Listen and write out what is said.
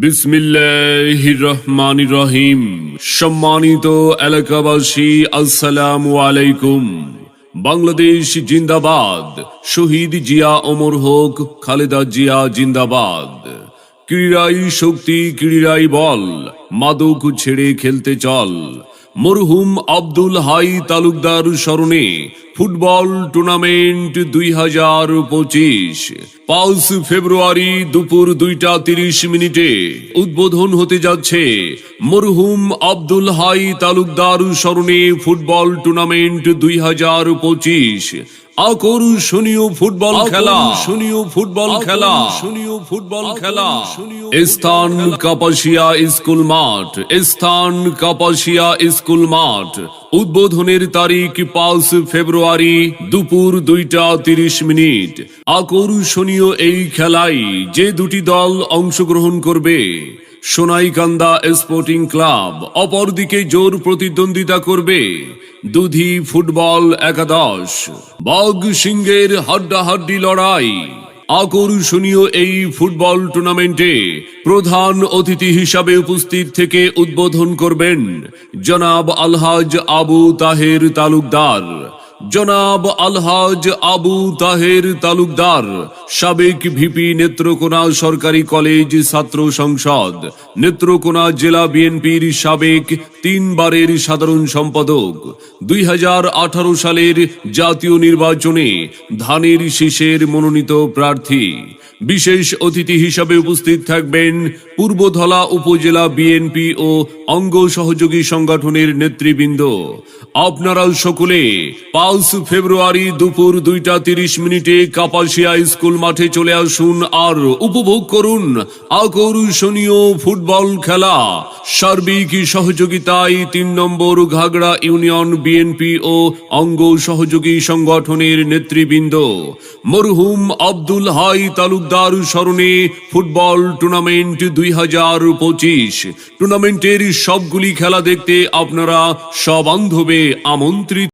বিসমিল্লাহ রহমান রহিম সম্মানিত এলাকাবাসী, আসসালামু আলাইকুম। বাংলাদেশ জিন্দাবাদ। শহীদ জিয়া অমর হোক, খালেদা জিয়া জিন্দাবাদ। ক্রীড়াই শক্তি, ক্রীড়াই বল। মাদক ছেড়ে খেলতে চল। মরহুম আব্দুল হাই তালুকদার স্মরণে ফুটবল টুর্নামেন্ট দুই হাজার পঁচিশ। পাঁচ ফেব্রুয়ারি দুপুর দুইটা তিরিশ মিনিটে উদ্বোধন হতে যাচ্ছে মরহুম আব্দুল হাই তালুকদার স্মরণে ফুটবল টুর্নামেন্ট দুই হাজার পঁচিশ। আকর্ষণীয় ফুটবল খেলা। শুনীয় ফুটবল খেলা। শুনীয় ফুটবল খেলা। স্থান কাপাসিয়া স্কুল মাঠ। স্থান কাপাসিয়া স্কুল মাঠ। উদ্বোধনের তারিখ পাঁচ ফেব্রুয়ারি দুপুর দুইটা তিরিশ মিনিট। আকর্ষণীয় এই খেলায় যে দুটি দল অংশগ্রহণ করবে। সোনাইকান্দা স্পোর্টিং ক্লাব অপরদিকে জোর প্রতিদ্বন্দ্বিতা করবে। দুধি ফুটবল একাদশ। বগ সিংহের হাড্ডাহাড্ডি লড়াই। আকর্ষণীয় এই ফুটবল টুর্নামেন্টে প্রধান অতিথি হিসাবে উপস্থিত থেকে উদ্বোধন করবেন জনাব আলহাজ আবু তাহের তালুকদার। জনাব আলহাজ আবু তাহের তালুকদার, সাবেক ভিপি নেত্রকোনা সরকারি কলেজ ছাত্র সংসদ, নেত্রকোনা জেলা বিএনপির সাবেক তিনবারের সাধারণ সম্পাদক, দুই হাজার আঠারো সালের জাতীয় নির্বাচনে ধানের শীষের মনোনীত প্রার্থী। বিশেষ অতিথি হিসাবে উপস্থিত থাকবেন পূর্বধলা উপজেলা বিএনপি ও অঙ্গ সহযোগী সংগঠনের নেতৃবৃন্দ। আপনারা সকলে পাঁচ ফেব্রুয়ারি দুপুর দুইটা তিরিশ মিনিটে কাপাসিয়া স্কুল মাঠে চলে আসুন আর উপভোগ করুন আকর্ষণীয় ফুটবল খেলা। সার্বিক সহযোগিতায় তিন নম্বর ঘাগড়া ইউনিয়ন বিএনপি ও অঙ্গ সহযোগী সংগঠনের নেতৃবৃন্দ। মরহুম আব্দুল হাই তালুকদার স্মরণে ফুটবল টুর্নামেন্ট দুই হাজার পঁচিশ। টুর্নামেন্টের সবগুলি খেলা দেখতে আপনারা সবান্ধবে আমন্ত্রিত